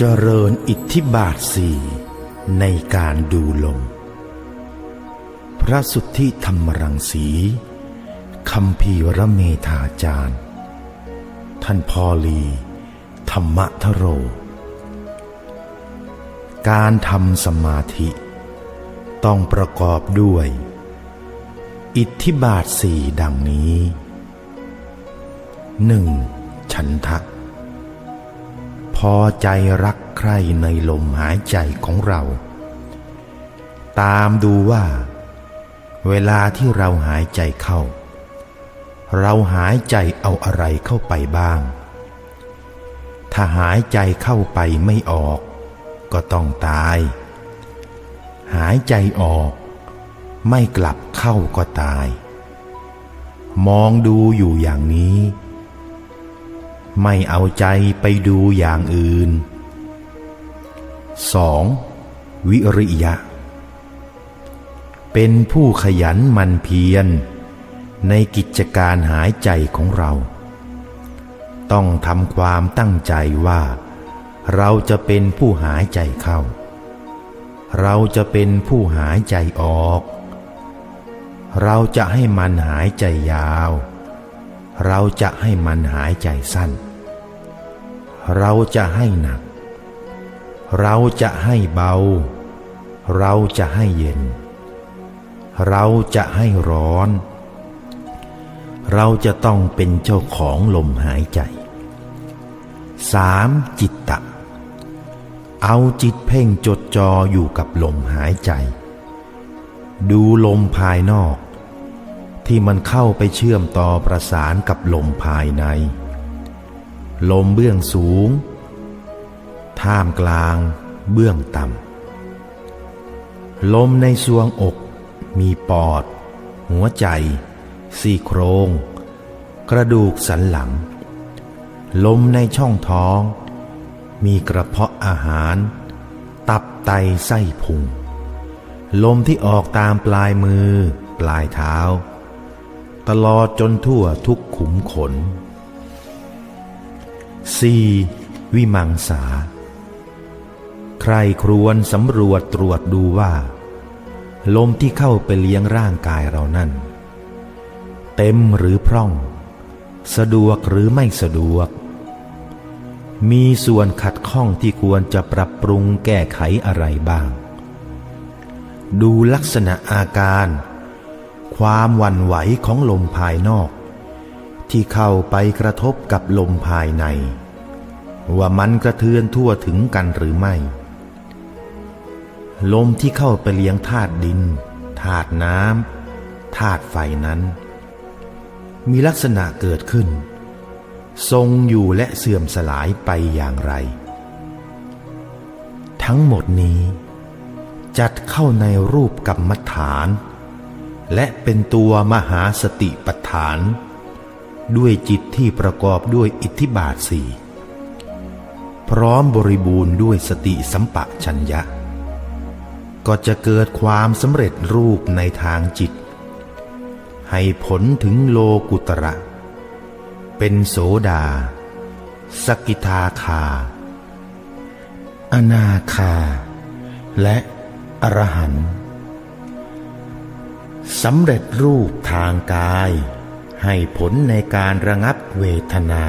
เจริญอิทธิบาทสี่ในการดูลม พระสุทธิธรรมรังสีคำพีรเมธาจารย์ ท่านพอลี ธรรมทโร การทำสมาธิ ต้องประกอบด้วย อิทธิบาทสี่ดังนี้หนึ่งฉันทะ พอใจรักใคร่ในลมหายใจของเรา ตามดูว่า เวลาที่เราหายใจเข้า เราหายใจเอาอะไรเข้าไปบ้าง ถ้าหายใจเข้าไปไม่ออก ก็ต้องตาย หายใจออกไม่กลับเข้าก็ตาย มองดูอยู่อย่างนี้ ไม่เอาใจไปดูอย่างอื่น 2. วิริยะ เป็นผู้ขยันมันเพียร ในกิจการหายใจของเรา ต้องทำความตั้งใจว่า เราจะเป็นผู้หายใจเข้า เราจะเป็นผู้หายใจออก เราจะให้มันหายใจยาว เราจะให้มันหายใจสั้น เราจะให้หนัก เราจะให้เบา เราจะให้เย็น เราจะให้ร้อน เราจะต้องเป็นเจ้าของลมหายใจ 3. จิตตะ เอาจิตเพ่งจดจ่ออยู่กับลมหายใจ ดูลมภายนอก ที่มันเข้าไปเชื่อมต่อประสานกับลมภายใน ลมเบื้องสูง ท่ามกลางเบื้องต่ำ ลมในสวงอก มีปอด หัวใจ ซี่โครง กระดูกสันหลัง ลมในช่องท้อง มีกระเพาะอาหาร ตับไตไส้พุง ลมที่ออกตามปลายมือ ปลายเท้า ตลอดจนทั่วทุกขุมขน 4. วิมังสา ใครครวนสำรวจตรวจดูว่า ลมที่เข้าไปเลี้ยงร่างกายเรานั่น เต็มหรือพร่อง สะดวกหรือไม่สะดวก มีส่วนขัดข้องที่ควรจะปรับปรุงแก้ไขอะไรบ้าง ดูลักษณะอาการ ความวันไหวของลมภายนอก ที่เข้าไปกระทบกับลมภายใน ว่ามันกระเทือนทั่วถึงกันหรือไม่ ลมที่เข้าไปเลี้ยงธาตุดินธาตุน้ำธาตุไฟนั้น มีลักษณะเกิดขึ้น ทรงอยู่และเสื่อมสลายไปอย่างไร ทั้งหมดนี้จัดเข้าในรูปกรรมฐาน และเป็นตัวมหาสติปัฏฐาน ด้วยจิตที่ประกอบด้วยอิทธิบาทสี่พร้อมบริบูรณ์ด้วยสติสัมปะชัญญะ ก็จะเกิดความสำเร็จรูปในทางจิต ให้ผลถึงโลกุตระ เป็นโสดา สกิทาคา อนาคา และอรหันต์สำเร็จรูปทางกาย ให้ผลในการระงับเวทนา